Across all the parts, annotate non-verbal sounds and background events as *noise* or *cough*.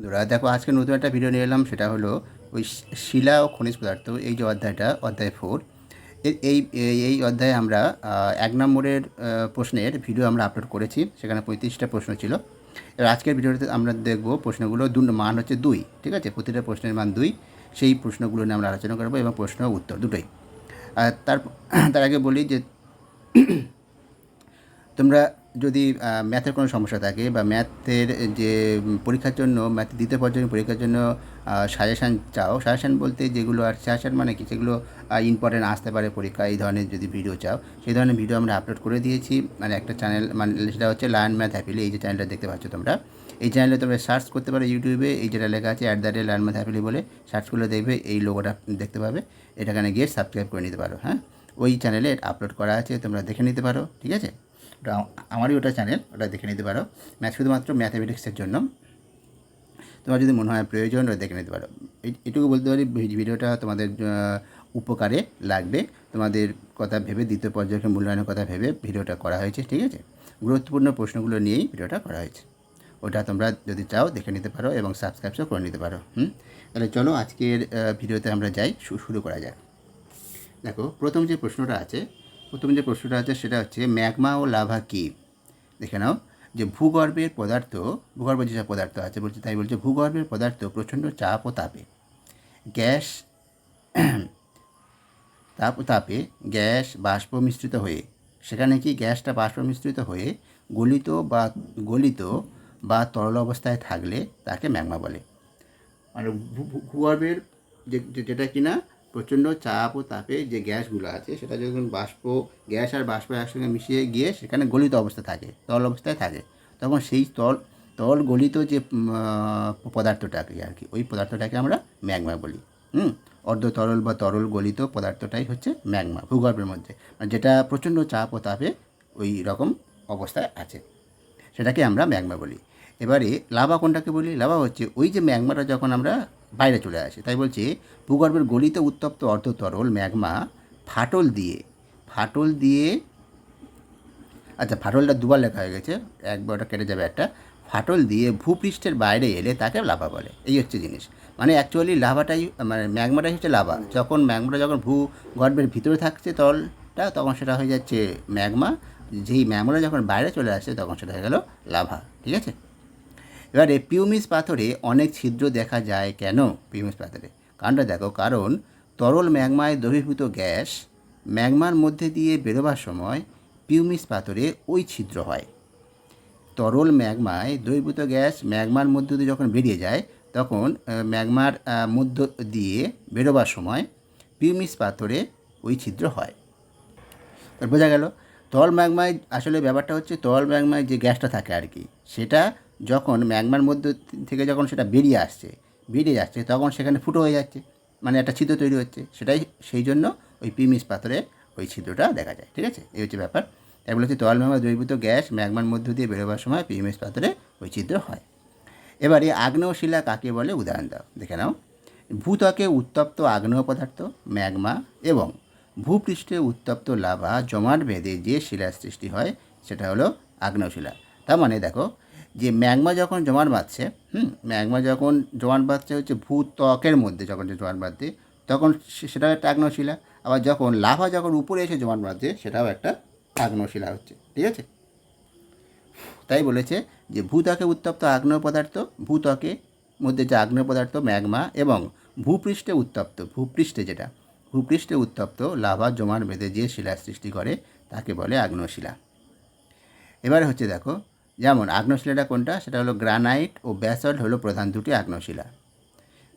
বন্ধুরা দেখো, আজকে নতুন একটা ভিডিও নিয়ে এলাম, সেটা হলো ওই শিলা ও খনিজ পদার্থ, এই যে অধ্যায়টা, অধ্যায় ফোর এই, এই- অধ্যায়ে আমরা এক নম্বরের প্রশ্নের ভিডিও আমরা আপলোড করেছি, সেখানে পঁয়ত্রিশটা প্রশ্ন ছিল। এবার আজকের ভিডিওতে আমরা দেখব প্রশ্নগুলো দু মান হচ্ছে দুই, ঠিক আছে? প্রতিটা প্রশ্নের মান দুই, সেই প্রশ্নগুলো নিয়ে আমরা আলোচনা করব এবং প্রশ্ন উত্তর দুটোই। আর তার তার আগে বলি যে, তোমরা যদি ম্যাথের কোনো সমস্যা থাকে বা ম্যাথের যে পরীক্ষার জন্য ম্যাথ দ্বিতীয় পর্যন্ত পরীক্ষার জন্য সাজেশান চাও সাজেশান বলতে যেগুলো আর সাজেশান মানে কি? যেগুলো ইম্পর্টেন্ট আসতে পারে পরীক্ষা, এই ধরনের যদি ভিডিও চাও, সেই ধরনের ভিডিও আমরা আপলোড করে দিয়েছি। মানে একটা চ্যানেল মানে সেটা হচ্ছে লার্ন ম্যাথ হ্যাপিলি এই যে চ্যানেলটা দেখতে পাচ্ছ তোমরা। এই চ্যানেলে তোমরা সার্চ করতে পারো ইউটিউবে এই যেটা লেখা আছে at the rate learn math happily বলে সার্চ করলে দেখবে এই লোগোটা দেখতে পাবে। এটা এটাখানে গিয়ে সাবস্ক্রাইব করে নিতে পারো হ্যাঁ? ওই চ্যানেলে আপলোড করা আছে, তোমরা দেখে নিতে পারো, ঠিক আছে? ওটা আমারই ওটা চ্যানেল ওটা দেখে নিতে পারো। ম্যাথ শুধুমাত্র ম্যাথামেটিক্সের জন্য। তোমার যদি মনে হয় প্রয়োজন, ওটা দেখে নিতে পারো। এটুকু বলতে পারি ভিডিওটা তোমাদের উপকারে লাগবে। তোমাদের কথা ভেবে, দ্বিতীয় পর্যায়ের মূল্যায়নের কথা ভেবে ভিডিওটা করা হয়েছে, ঠিক আছে? গুরুত্বপূর্ণ প্রশ্নগুলো নিয়েই ভিডিওটা করা হয়েছে। ওটা তোমরা যদি চাও, দেখে নিতে পারো এবং সাবস্ক্রাইবও করে নিতে পারো, হুম? তাহলে চলো আজকের ভিডিওতে আমরা যাই শুরু করা যাক। দেখো, প্রথম যে প্রশ্নটা আছে প্রথম যে প্রশ্নটা আছে সেটা হচ্ছে, ম্যাগমা ও লাভা কী? দেখে নাও, যে ভূগর্ভের পদার্থ, ভূগর্ভে যেসব পদার্থ আছে বলছে, তাই বলছে ভূগর্ভের পদার্থ প্রচণ্ড চাপ ও তাপে। গ্যাস, *clears throat* তাপ ও তাপে গ্যাস বাষ্প মিশ্রিত হয়ে, সেখানে কি গ্যাসটা বাষ্প মিশ্রিত হয়ে গলিত বা গলিত বা তরল অবস্থায় থাকলে তাকে ম্যাগমা বলে। মানে ভূ- ভূ- ভূগর্ভের যেটা কিনা প্রচণ্ড চাপ ও তাপে যে গ্যাসগুলো আছে, সেটা যখন বাষ্প, গ্যাস আর বাষ্প একসঙ্গে মিশিয়ে গিয়ে সেখানে গলিত অবস্থা থাকে, তরল অবস্থায় থাকে। তখন সেই তল তরল গলিত যে পদার্থটাকে আর কি, ওই পদার্থটাকে আমরা ম্যাগমা বলি। হুম? অর্ধ তরল বা তরল গলিত পদার্থটাই হচ্ছে ম্যাগমা ভূগর্ভের মধ্যে। মানে যেটা প্রচণ্ড চাপ ও তাপে ওই রকম অবস্থায় আছে। সেটাকে আমরা ম্যাগমা বলি। এবারে লাভা কোনটাকে বলি? লাভা হচ্ছে ওই যে ম্যাগমাটা যখন আমরা বাইরে চলে আসে। তাই বলছি, ভূগর্ভের গলিত উত্তপ্ত অর্ধ তরল ম্যাগমা ফাটল দিয়ে ফাটল দিয়ে আচ্ছা ফাটলটা দুবার লেখা হয়ে গেছে, একবার ওটা কেটে যাবে একটা, ফাটল দিয়ে ভূপৃষ্ঠের বাইরে এলে তাকে লাভা বলে। এই হচ্ছে জিনিস। মানে অ্যাকচুয়ালি লাভাটাই মানে ম্যাগমাটাই হচ্ছে লাভা। যখন ম্যাগমাটা যখন ভূগর্ভের ভিতরে থাকছে তলটা, তখন সেটা হয়ে যাচ্ছে ম্যাগমা। যেই ম্যাগমাটা যখন বাইরে চলে আসছে তখন সেটা হয়ে গেল লাভা। ঠিক আছে? এবারে পিউমিস পাথরে অনেক ছিদ্র দেখা যায় কেন পিউমিস পাথরে? কারণটা দেখো, কারণ তরল ম্যাগমায় দ্রবীভূত গ্যাস ম্যাগমার মধ্যে দিয়ে বেরোবার সময় পিউমিস পাথরে ওই ছিদ্র হয়। তরল ম্যাগমায় দ্রবীভূত গ্যাস ম্যাগমার মধ্য দিয়ে যখন বেরিয়ে যায়, তখন ম্যাগমার মধ্য দিয়ে বেরোবার সময় পিউমিস পাথরে ওই ছিদ্র হয়। বোঝা গেল তল ম্যাগমায় আসলে ব্যাপারটা হচ্ছে তল ম্যাগমায় যে গ্যাসটা থাকে আর কি, সেটা যখন ম্যাগমার মধ্যে থেকে যখন সেটা বেরিয়ে আসছে, বেরিয়ে যাচ্ছে, তখন সেখানে ফুটো হয়ে যাচ্ছে মানে একটা ছিদ্র তৈরি হচ্ছে। সেটাই সেই জন্য ওই পিমিস পাথরে ওই ছিদ্রটা দেখা যায়, ঠিক আছে? এই হচ্ছে ব্যাপার। তাই বলেছি তল ম্যাগমায় দ্রবীভূত গ্যাস ম্যাগমার মধ্য দিয়ে বেরোবার সময় পিমিস পাথরে ওই ছিদ্র হয়। এবারে আগ্নেয় শিলা কাকে বলে? উদাহরণ দাও, দেখে নাও। ভূত্বকে উত্তপ্ত আগ্নেয় পদার্থ, ম্যাগমা এবং ভূপৃষ্ঠে উত্তপ্ত লাভা, জমাট বেঁধে যে শিলার সৃষ্টি হয়, সেটা হলো আগ্নেয় শিলা তার মানে দেখো যে ম্যাগমা যখন জমাট বাঁধছে, হুম, ম্যাগমা যখন জমাট বাঁধছে হচ্ছে ভূত্বকের মধ্যে যখন জমাট বাঁধছে, তখন সে- সেটাও একটা আগ্নেয় শিলা আবার যখন লাভা যখন উপরে এসে জমাট বাঁধছে, সেটাও একটা আগ্নেয় শিলা হচ্ছে, ঠিক আছে? তাই বলেছে যে ভূত্বকে উত্তপ্ত আগ্নেয় পদার্থ ভূত্বকে মধ্যে যে আগ্নেয় পদার্থ ম্যাগমা এবং ভূপৃষ্ঠে উত্তপ্ত, ভূপৃষ্ঠে যেটা, ভূপৃষ্ঠে উত্তপ্ত লাভা জমাট বেঁধে যে শিলার সৃষ্টি করে, তাকে বলে আগ্নেয় শিলা এবারে হচ্ছে দেখো যেমন আগ্নেয় শিলাটা কোনটা? সেটা হলো গ্রানাইট ও ব্যাসল্ট হলো প্রধান দুটি আগ্নেয় শিলা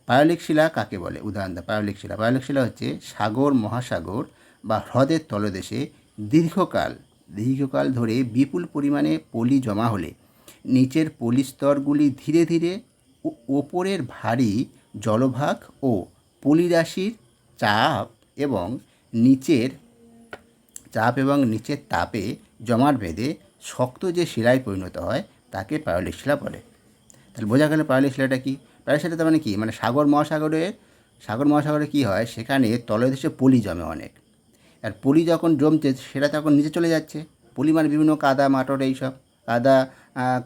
পারলিক শিলা কাকে বলে? উদাহরণ দাও পারলিক শিলা। পারলিক শিলা হচ্ছে সাগর, মহাসাগর বা হ্রদের তলদেশে দীর্ঘকাল দীর্ঘকাল ধরে বিপুল পরিমাণে পলি জমা হলে নিচের পলিস্তরগুলি ধীরে ধীরে ওপরের ভারী জলভাগ ও পলিরাশির চাপ এবং নিচের চাপ এবং নিচের তাপে জমাট বেঁধে শক্ত যে শিলায় পরিণত হয়, তাকে পারলিক শিলা বলে। তাহলে বোঝা গেল পারলিক শিলাটা কি? পারলিক শিলা তার মানে কী? মানে সাগর মহাসাগরে সাগর মহাসাগরে কী হয়? সেখানে তলদেশে পলি জমে অনেক। আর পলি যখন জমছে সেটা তখন নিচে চলে যাচ্ছে। পলি মানে বিভিন্ন কাদা, মাটর এইসব। কাদা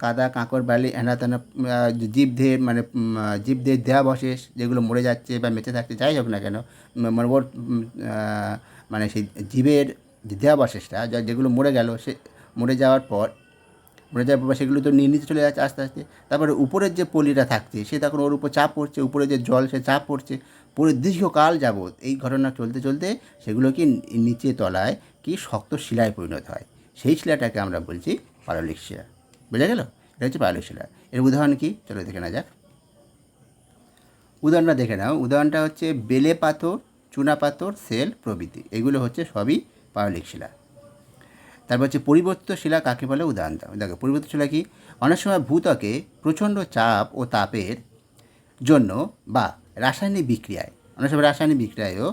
কাদা কাঁকর বালি, এনা, তেনা জীবদের মানে জীবদের দেহাবশেষ যেগুলো মরে যাচ্ছে বা বেঁচে থাকতে যাই হোক না কেন মানে মানে সেই জীবের যে দেহাবশেষটা যেগুলো মরে গেল, সে মরে যাওয়ার পর, মরে যাওয়ার পর সেগুলো তো নিয়ে নিচে চলে যাচ্ছে আস্তে আস্তে। তারপরে উপরের যে পলিটা থাকছে, সে তখন ওর উপর চাপ পড়ছে, উপরে যে জল, সে চাপ পড়ছে। পুরো দীর্ঘকাল যাবৎ এই ঘটনা চলতে চলতে সেগুলো কি নিচে তলায় কি শক্ত শিলায় পরিণত হয়। সেই শিলাটাকে আমরা বলছি পারলিক শিলা। বোঝা গেল? এটা হচ্ছে পারলিক শিলা। এর উদাহরণ কি? চলো দেখে না যাক। উদাহরণটা দেখে নাও। উদাহরণটা হচ্ছে বেলে পাথর, চুনা পাথর, সেল প্রভৃতি। এগুলো হচ্ছে সবই পারলিক শিলা। তারপর হচ্ছে পরিবর্তিত শিলা কাকে বলে? উদাহরণ দাও। দেখো পরিবর্তিত শিলা কি? অনেক সময় ভূত্বকে প্রচণ্ড চাপ ও তাপের জন্য বা রাসায়নিক বিক্রিয়ায়, অনেক সময় রাসায়নিক বিক্রিয়ায়ও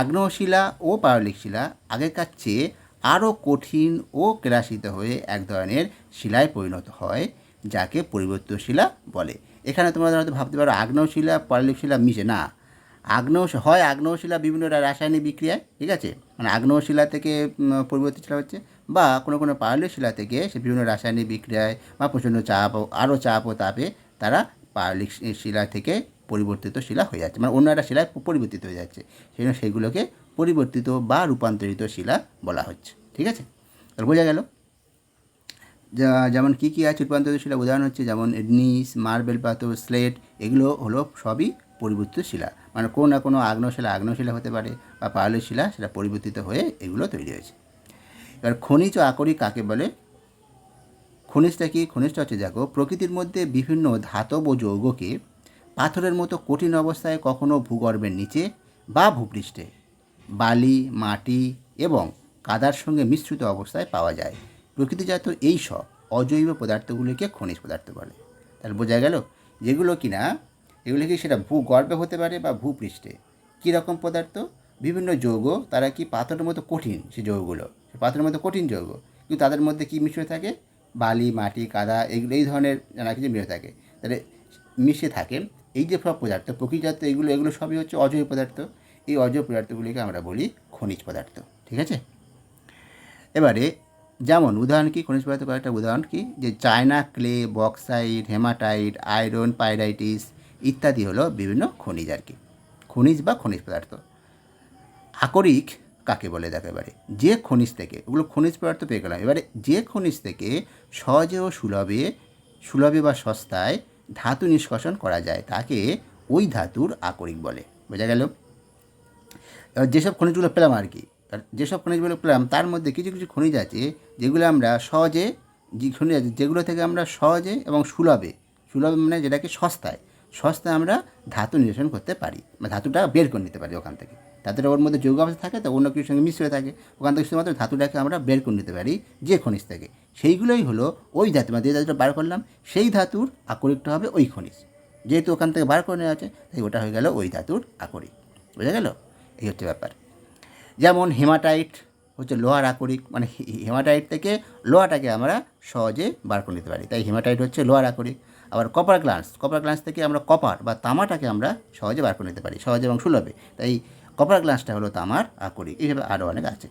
আগ্নেয়শিলা ও পারলিক শিলা আগেকার চেয়ে আরও কঠিন ও কেরাসিত হয়ে এক ধরনের শিলায় পরিণত হয়, যাকে পরিবর্তিত শিলা বলে। এখানে তোমরা হয়তো ভাবতে পারো, আগ্নেয়শিলা পারলিক শিলা মিশে না। আগ্নেয় হয় আগ্নেয়শিলা বিভিন্ন রাসায়নিক বিক্রিয়ায়, ঠিক আছে? মানে আগ্নেয়শিলা থেকে পরিবর্তিত শিলা হচ্ছে, বা কোনো কোনো পারলিক শিলা থেকে সে বিভিন্ন রাসায়নিক বিক্রিয়ায় বা প্রচণ্ড চাপ আরও চাপ ও তাপে তারা শি- শিলা থেকে পরিবর্তিত শিলা হয়ে যাচ্ছে। মানে অন্য একটা শিলায় পরিবর্তিত হয়ে যাচ্ছে। সেই জন্য সেগুলোকে পরিবর্তিত বা রূপান্তরিত শিলা বলা হচ্ছে। ঠিক আছে? তাহলে বোঝা গেল। যেমন কী কী আছে রূপান্তরিত শিলা, উদাহরণ হচ্ছে যেমন নিস মার্বেল পাথর, স্লেট, এগুলো হলো সবই পরিবর্তিত শিলা। মানে কোনো না কোনো আগ্নেয়শিলা আগ্নেয়শিলা হতে পারে বা পারলিক শিলা সেটা পরিবর্তিত হয়ে এগুলো তৈরি হয়েছে। এবার খনিজ আকরিক কাকে বলে? খনিজটা কি? খনিজটা হচ্ছে দেখো, প্রকৃতির মধ্যে বিভিন্ন ধাতব যৌগকে পাথরের মতো কঠিন অবস্থায় কখনো ভূগর্ভের নিচে বা ভূপৃষ্ঠে, বালি, মাটি এবং কাদার সঙ্গে মিশ্রিত অবস্থায় পাওয়া যায়। প্রকৃতিজাত এই সব অজৈব পদার্থগুলিকে খনিজ পদার্থ বলে। তাহলে বোঝা গেল, যেগুলো কিনা এগুলো কি সেটা ভূগর্ভে হতে পারে বা ভূপৃষ্ঠে? কী রকম পদার্থ? বিভিন্ন যৌগ। তারা কি পাথরের মতো কঠিন, সে যৌগগুলো? পাথরের মতো কঠিন যৌগ। কিন্তু তাদের মধ্যে কি মিশে থাকে? বালি, মাটি, কাদা, এগুলো, এই ধরনের নানা কিছু মিশে থাকে। তাহলে মিশে থাকে। এই যে সব পদার্থ, প্রকৃতিজাত এগুলো এগুলো সবই হচ্ছে অজৈব পদার্থ। এই অজৈব পদার্থগুলিকে আমরা বলি খনিজ পদার্থ। ঠিক আছে? এবারে, যেমন উদাহরণ কি? খনিজ পদার্থ কয়েকটা উদাহরণ কি? যে china clay, bauxite, hematite, iron, pyrites ইত্যাদি হলো বিভিন্ন খনিজ আর কি। খনিজ বা খনিজ পদার্থ। আকরিক কাকে বলে দেখো এবারে? যে খনিজ থেকে, ওগুলো খনিজ পদার্থ পেয়ে গেলাম। এবারে যে খনিজ থেকে সহজে ও সুলভে সুলভে বা সস্তায় ধাতু নিষ্কাশন করা যায়, তাকে ওই ধাতুর আকরিক বলে। বোঝা গেল? এবার যেসব খনিজগুলো পেলাম আর কি যেসব খনিজগুলো পেলাম, তার মধ্যে কিছু কিছু খনিজ আছে, যেগুলো আমরা সহজে, যে খনিজ আছে, যেগুলো থেকে আমরা সহজে এবং সুলভে সুলভে মানে যেটাকে সস্তায় সস্তায় আমরা ধাতু নিরসন করতে পারি, বা ধাতুটা বের করে নিতে পারি ওখান থেকে। ধাতুটা ওর মধ্যে যৌগ অবস্থা থাকে, তো অন্য কিছুর সঙ্গে মিশ্র হয়ে থাকে। ওখান থেকে শুধুমাত্র ধাতুটাকে আমরা বের করে নিতে পারি যে খনিজ থেকে। সেইগুলোই হলো ওই ধাতু মানে যে ধাতুটা বার করলাম, সেই ধাতুর আকরিকটা হবে ওই খনিজ। যেহেতু ওখান থেকে বার করে নেওয়া আছে তাই ওটা হয়ে গেল ওই ধাতুর আকরিক বোঝা গেল? এই হচ্ছে ব্যাপার। যেমন হেমাটাইট হচ্ছে লোহার আকরিক মানে হেমাটাইট থেকে লোহাটাকে আমরা সহজে বার করে নিতে পারি। তাই হেমাটাইট হচ্ছে লোহার আকরিক আবার কপার গ্লান্স কপার গ্লান্স থেকে আমরা কপার বা তামাটাকে আমরা সহজে বার করে নিতে পারি, সহজে এবং সুলভে। তাই কপার গ্লাসটা হলো তামার আকরিক এইভাবে আরও অনেক আছে।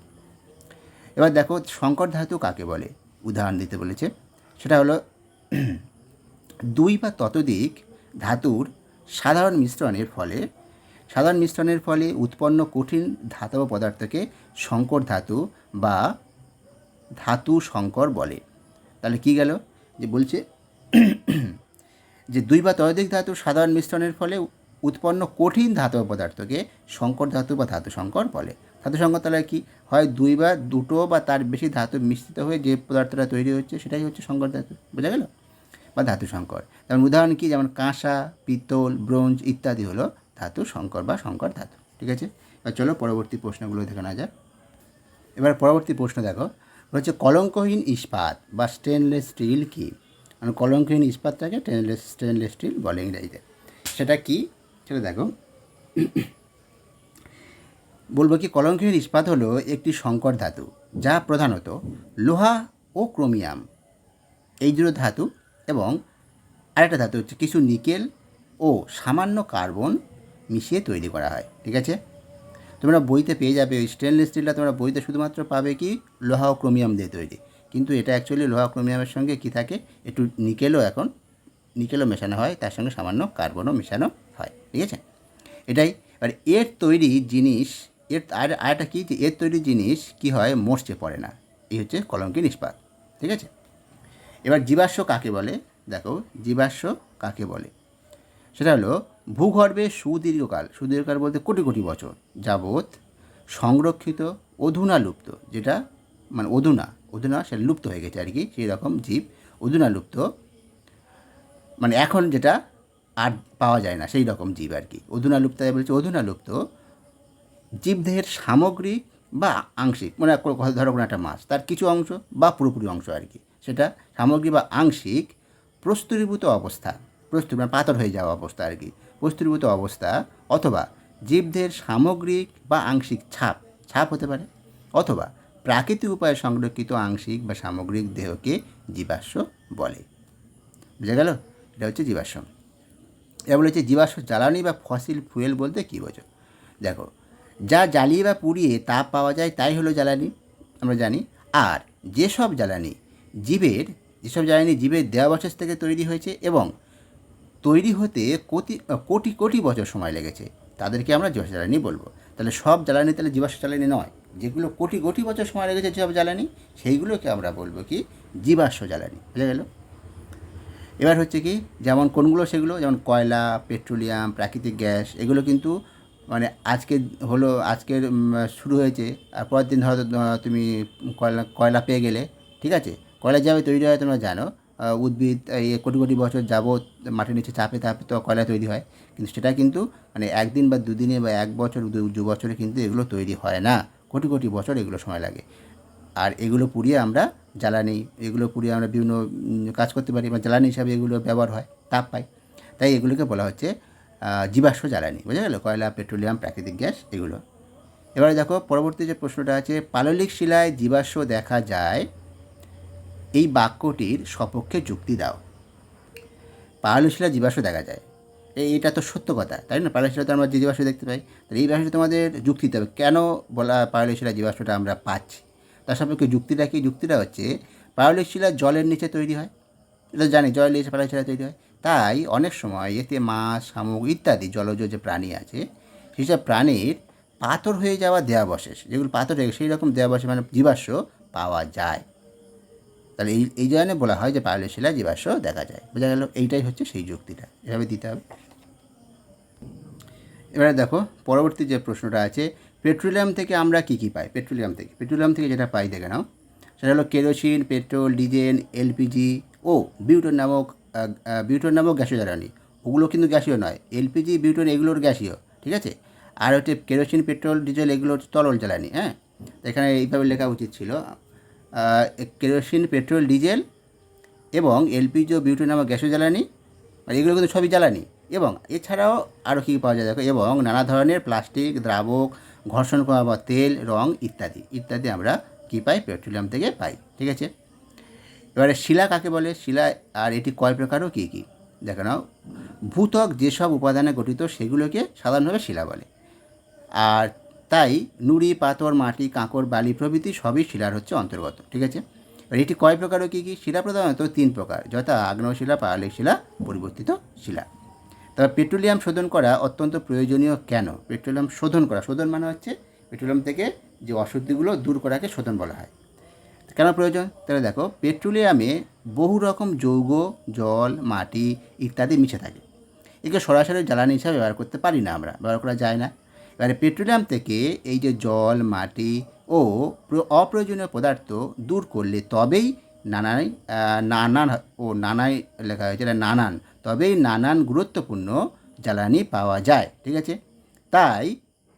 এবার দেখো সংকর ধাতু কাকে বলে? উদাহরণ দিতে বলেছে। সেটা হলো *clears throat* দুই বা ততোধিক ধাতুর সাধারণ মিশ্রণের ফলে, সাধারণ মিশ্রণের ফলে উৎপন্ন কঠিন ধাতব পদার্থকে সংকর ধাতু বা ধাতু সংকর বলে। তাহলে কি গেল? যে বলছে *clears throat* যে দুই বা ততোধিক ধাতুর সাধারণ মিশ্রণের ফলে উৎপন্ন কঠিন ধাতব পদার্থকে সংকর ধাতু বা ধাতু সংকর বলে। ধাতু সংকর তাহলে কি হয়? দুই বা দুটো বা তার বেশি ধাতু মিশ্রিত হয়ে যে পদার্থটা তৈরি হচ্ছে সেটাই হচ্ছে সংকর ধাতু। বোঝা গেল? বা ধাতু সংকর। যেমন উদাহরণ কি? যেমন কাঁসা পিতল ব্রোঞ্জ ইত্যাদি হলো ধাতু সংকর বা সংকর ধাতু। ঠিক আছে? এবার চলো পরবর্তী প্রশ্নগুলো দেখে না যাক। এবার পরবর্তী প্রশ্ন দেখো। হচ্ছে কলঙ্কহীন ইস্পাত বা স্টেনলেস স্টিল কি? মানে কলঙ্কহীন ইস্পাতটাকে স্টেনলেস স্টেনলেস স্টিল বলে ইংরেজিতে। সেটা কি? সেটা দেখো। বলব কি কলঙ্কহীন ইস্পাত হলো একটি সংকর ধাতু, যা প্রধানত লোহা ও ক্রোমিয়াম এই দুটো ধাতু এবং আরেকটা ধাতু হচ্ছে কিছু নিকেল ও সামান্য কার্বন মিশিয়ে তৈরি করা হয়, ঠিক আছে? তোমরা বইতে পেয়ে যাবে, ওই স্টেনলেস স্টিলটা তোমরা বইতে শুধুমাত্র পাবে কি, লোহা ও ক্রোমিয়াম দিয়ে তৈরি। কিন্তু এটা অ্যাকচুয়ালি লোহা ক্রোমিয়ামের সঙ্গে কি থাকে? একটু নিকেলও এখন নিকেলও মেশানো হয়, তার সঙ্গে সামান্য কার্বনও মেশানো হয়, ঠিক আছে? এটাই এবার এর তৈরি জিনিস, এর আর আরেকটা কী যে এর তৈরি জিনিস কি হয়? মরচে পড়ে না, এই হচ্ছে কলঙ্কির ইস্পাত ঠিক আছে? এবার জীবাশ্ম কাকে বলে? দেখো, জীবাশ্ম কাকে বলে? সেটা হলো ভূগর্ভে সুদীর্ঘকাল সুদীর্ঘকাল বলতে কোটি কোটি বছর যাবৎ সংরক্ষিত অধুনা লুপ্ত, যেটা মানে অধুনা অধুনা সেটা লুপ্ত হয়ে গেছে আর কি, সেই রকম জীব অধুনা লুপ্ত। মানে এখন যেটা আর পাওয়া যায় না, সেই রকম জীব আর কি। অধুনা লুপ্ত বলছে অধুনা লুপ্ত। জীবদেহের সামগ্রিক বা আংশিক মানে ধরো কোনো একটা মাছ, তার কিছু অংশ বা পুরোপুরি অংশ আর কি। সেটা সামগ্রিক বা আংশিক প্রস্তুরীভূত অবস্থা, প্রস্তুর মানে পাথর হয়ে যাওয়া অবস্থা আর কি। প্রস্তুরীভূত অবস্থা অথবা জীবদের সামগ্রিক বা আংশিক ছাপ ছাপ হতে পারে। অথবা প্রাকৃতিক উপায়ে সংরক্ষিত আংশিক বা সামগ্রিক দেহকে জীবাশ্ম বলে। বুঝে গেল? এটা হচ্ছে জীবাশ্ম। এবার বলেছে জীবাশ্ম জ্বালানি বা ফসিল ফুয়েল বলতে কী বোঝো? দেখো, যা জ্বালিয়ে বা পুড়িয়ে তাপ পাওয়া যায় তাই হলো জ্বালানি, আমরা জানি। আর যেসব জ্বালানি জীবের, যেসব জ্বালানি জীবের দেহাবশেষ থেকে তৈরি হয়েছে এবং তৈরি হতে কোটি কোটি কোটি বছর সময় লেগেছে, তাদেরকে আমরা জীবাশ্ম জ্বালানি বলব। তাহলে সব জ্বালানি তাহলে জীবাশ্ম জ্বালানি নয়। যেগুলো কোটি কোটি বছর সময় লেগেছে যেসব জ্বালানি, সেইগুলোকে আমরা বলব কি জীবাশ্ম জ্বালানি। বুঝা গেল? এবার হচ্ছে কি, যেমন কোনগুলো সেগুলো? যেমন কয়লা, পেট্রোলিয়াম, প্রাকৃতিক গ্যাস, এগুলো কিন্তু মানে আজকে হলো, আজকের শুরু হয়েছে, আর পরের দিন হয়তো তুমি কয়লা কয়লা পেয়ে গেলে, ঠিক আছে? কয়লা যাবে তৈরি হয় তোমরা জানো উদ্ভিদ, এই কোটি কোটি বছর যাবৎ মাটির নিচে চাপে চাপে তো কয়লা তৈরি হয়, কিন্তু সেটা কিন্তু মানে একদিন বা দুদিনে বা এক বছর দু বছরে কিন্তু এগুলো তৈরি হয় না। কোটি কোটি বছর এগুলো সময় লাগে। আর এগুলো পুড়িয়ে আমরা জ্বালানি, এগুলো পুড়িয়ে আমরা বিভিন্ন কাজ করতে পারি বা জ্বালানি হিসাবে এগুলো ব্যবহার হয়, তাপ পাই। তাই এগুলোকে বলা হচ্ছে জীবাশ্ম জ্বালানি। বোঝা গেল? কয়লা, পেট্রোলিয়াম, প্রাকৃতিক গ্যাস, এগুলো। এবারে দেখো, পরবর্তী যে প্রশ্নটা আছে, পাললিক শিলায় জীবাশ্ম দেখা যায়, এই বাক্যটির সপক্ষে যুক্তি দাও। পাললিক শিলায় জীবাশ্ম দেখা যায়। এটা তো সত্য কথা, তাই না? পাললিক শিলাতে আমরা যে জীবাশ্ম দেখতে পাই। তাহলে এই বিষয়ে তোমাদের যুক্তি দিতে হবে। কেন বলা শিলা জীবাশ্মটা আমরা পাচ্ছি? তার সম্পর্কে যুক্তিটা কি? যুক্তিটা হচ্ছে পাললিক শিলা জলের নিচে তৈরি হয়। এটা জানি জলের নিচে পাললিক শিলা তৈরি হয়। তাই অনেক সময় এতে মাছ, শামুক ইত্যাদি জলজ যে প্রাণী আছে সেসব প্রাণীর পাথর হয়ে যাওয়া দেহাবশেষ যেগুলো পাথর হয়ে সেই রকম দেহাবশেষ মানে জীবাশ্ম পাওয়া যায়। তাহলে এই এই জন্য বলা হয় যে পাললিক শিলায় জীবাশ্ম দেখা যায়। বোঝা গেল এইটাই হচ্ছে সেই যুক্তিটা। এভাবে দিতে হবে। এবারে দেখো, পরবর্তী যে প্রশ্নটা আছে, পেট্রোলিয়াম থেকে আমরা কি কি পাই? পেট্রোলিয়াম থেকে। পেট্রোলিয়াম থেকে যেটা পাই, দেখে নাও। সেটা হলো কেরোসিন, পেট্রোল, ডিজেল, এলপিজি ও বিউটন নামক বিউটন নামক গ্যাসীয় জ্বালানি। ওগুলো কিন্তু গ্যাসীয় নয়। এলপিজি, বিউটন এগুলোর গ্যাসীয়, ঠিক আছে? আর হচ্ছে কেরোসিন, পেট্রোল, ডিজেল এগুলোর তরল জ্বালানি হ্যাঁ? এখানে এইভাবে লেখা উচিত ছিল। কেরোসিন, পেট্রোল, ডিজেল এবং এলপিজি ও বিউটন নামক গ্যাসীয় জ্বালানি, আর এগুলো কিন্তু সবই জ্বালানি। এবং এছাড়াও আরও কী পাওয়া যায় দেখো, এবং নানা ধরনের প্লাস্টিক, দ্রাবক, ঘর্ষণ করা বা তেল, রং ইত্যাদি। ইত্যাদি আমরা কী পাই? পেট্রোলিয়াম থেকে পাই, ঠিক আছে? এবারে শিলা কাকে বলে? শিলা আর এটি কয় প্রকারও কী কী? দেখো নাও। ভূতক যেসব উপাদানে গঠিত, সেগুলোকে সাধারণভাবে শিলা বলে। আর তাই নুড়ি, পাথর, মাটি, কাঁকড়, বালি প্রভৃতি সবই শিলার হচ্ছে অন্তর্গত, ঠিক আছে? এবার এটি কয় প্রকারও কী কী? শিলা প্রধানত তিন প্রকার, যথা আগ্নেয় শিলা পাললিক শিলা, পরিবর্তিত শিলা। তবে পেট্রোলিয়াম শোধন করা অত্যন্ত প্রয়োজনীয় কেন? পেট্রোলিয়াম শোধন করা, শোধন মানে হচ্ছে পেট্রোলিয়াম থেকে যে অশুদ্ধিগুলো দূর করাকে শোধন বলা হয়। কেন প্রয়োজন? তাহলে দেখো, পেট্রোলিয়ামে বহু রকম যৌগ, জল, মাটি ইত্যাদি মিশে থাকে। একে সরাসরি জ্বালানি হিসাবে ব্যবহার করতে পারি না আমরা, ব্যবহার করা যায় না। এবারে পেট্রোলিয়াম থেকে এই যে জল মাটি ও অপ্রয়োজনীয় পদার্থ দূর করলে তবেই আহ, নানান ও নানাই লেখা হয়েছে নানান তবেই নানান গুরুত্বপূর্ণ জ্বালানি পাওয়া যায় ঠিক আছে? তাই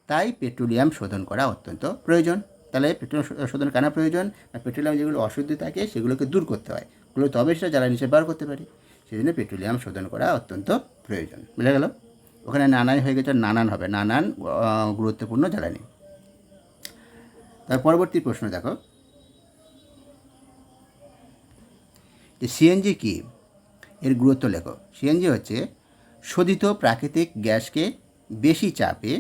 তাই পেট্রোলিয়াম শোধন করা অত্যন্ত প্রয়োজন। তাহলে পেট্রোলিয়াম শোধন কেন প্রয়োজন? পেট্রোলিয়াম যেগুলো অশুদ্ধি থাকে সেগুলোকে দূর করতে হয়। ওগুলো তবে সেটা জ্বালানি হিসেবে ব্যবহার করতে পারি। সেই জন্য পেট্রোলিয়াম শোধন করা অত্যন্ত প্রয়োজন। বুঝা গেল? ওখানে নানান হয়ে গেছে নানান হবে। নানান গুরুত্বপূর্ণ জ্বালানি। তার পরবর্তী প্রশ্ন দেখো। যে সিএনজি কি? এর গুরুত্ব লেখো। সিএনজি হচ্ছে শোধিত প্রাকৃতিক গ্যাসকে বেশি চাপে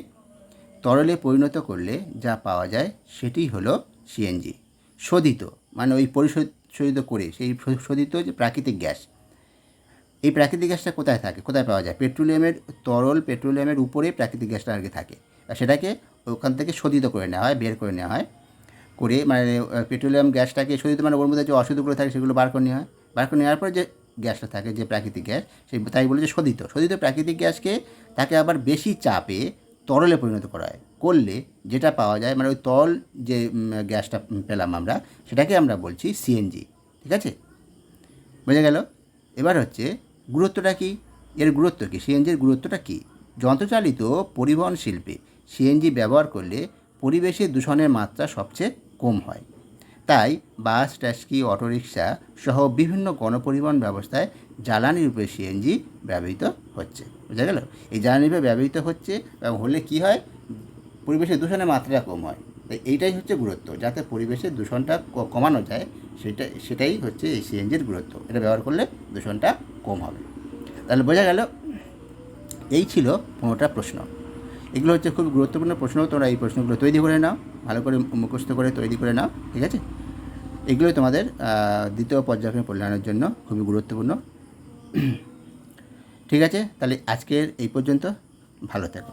তরলে পরিণত করলে যা পাওয়া যায় সেটি হলো সিএনজি। শোধিত মানে ওই পরিশোধ শোধিত করে, সেই শোধিত যে প্রাকৃতিক গ্যাস। এই প্রাকৃতিক গ্যাসটা কোথায় থাকে? কোথায় পাওয়া যায়? পেট্রোলিয়ামের তরল পেট্রোলিয়ামের উপরে প্রাকৃতিক গ্যাসটা আর কি থাকে। আর সেটাকে ওখান থেকে শোধিত করে নেওয়া হয়, বের করে নেওয়া হয়। করে মানে পেট্রোলিয়াম গ্যাসটাকে শোধিত মানে ওর মধ্যে যে অশুদ্ধগুলো থাকে সেগুলো বার করে নেওয়া হয়। বার করে নেওয়ার পর যে গ্যাসটা থাকে, যে প্রাকৃতিক গ্যাস, সেই তাই বলে যে শোধিত। শোধিত প্রাকৃতিক গ্যাসকে তাকে আবার বেশি চাপে তরলে পরিণত করা হয়। করলে যেটা পাওয়া যায় মানে ওই তরল যে গ্যাসটা পেলাম আমরা, সেটাকে আমরা বলছি সিএনজি। ঠিক আছে? বোঝা গেল? এবার হচ্ছে গুরুত্বটা কী? এর গুরুত্ব কী? সিএনজির গুরুত্বটা কী? যন্ত্রচালিত পরিবহন শিল্পে সিএনজি ব্যবহার করলে পরিবেশে দূষণের মাত্রা সবচেয়ে কম হয়। তাই বাস, ট্যাক্সি, অটোরিকশা সহ বিভিন্ন গণপরিবহন ব্যবস্থায় জ্বালানি রূপে সিএনজি ব্যবহৃত হচ্ছে। বোঝা গেল? এই জ্বালানি রূপে ব্যবহৃত হচ্ছে এবং হলে কি হয়? পরিবেশে দূষণের মাত্রা কম হয়। তাই এইটাই হচ্ছে গুরুত্ব, যাতে পরিবেশের দূষণটা কমানো যায়। সেটা সেটাই হচ্ছে এই সিএনজির গুরুত্ব। এটা ব্যবহার করলে দূষণটা কম হবে। তাহলে বোঝা গেল, এই ছিল পনেরোটা প্রশ্ন। এগুলো হচ্ছে খুব গুরুত্বপূর্ণ প্রশ্ন, তোমরা এই প্রশ্নগুলো তৈরি করে নাও, ভালো করে মুখস্থ করে তৈরি করে নাও, ঠিক আছে? এগুলো তোমাদের দ্বিতীয় পর্যায়ক্রমে কল্যাণের জন্য খুবই গুরুত্বপূর্ণ। ঠিক আছে? তাহলে আজকের এই পর্যন্ত, ভালো থেকো।